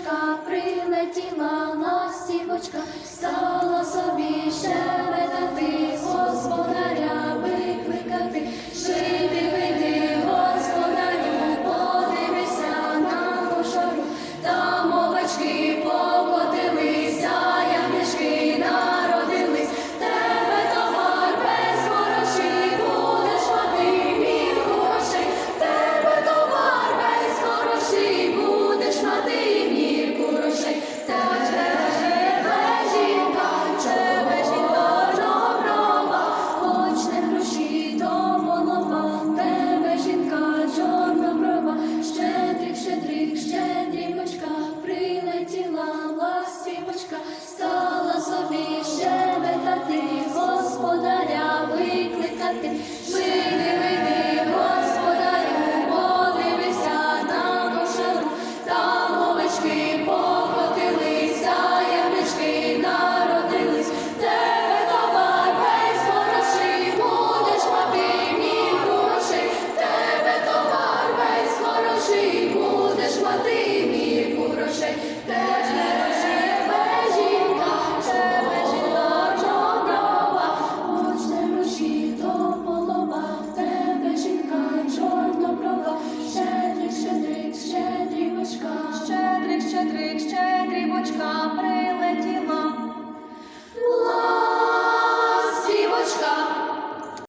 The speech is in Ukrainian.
ластівочка, прилетіла ластівочка, стала Води мірку грошей.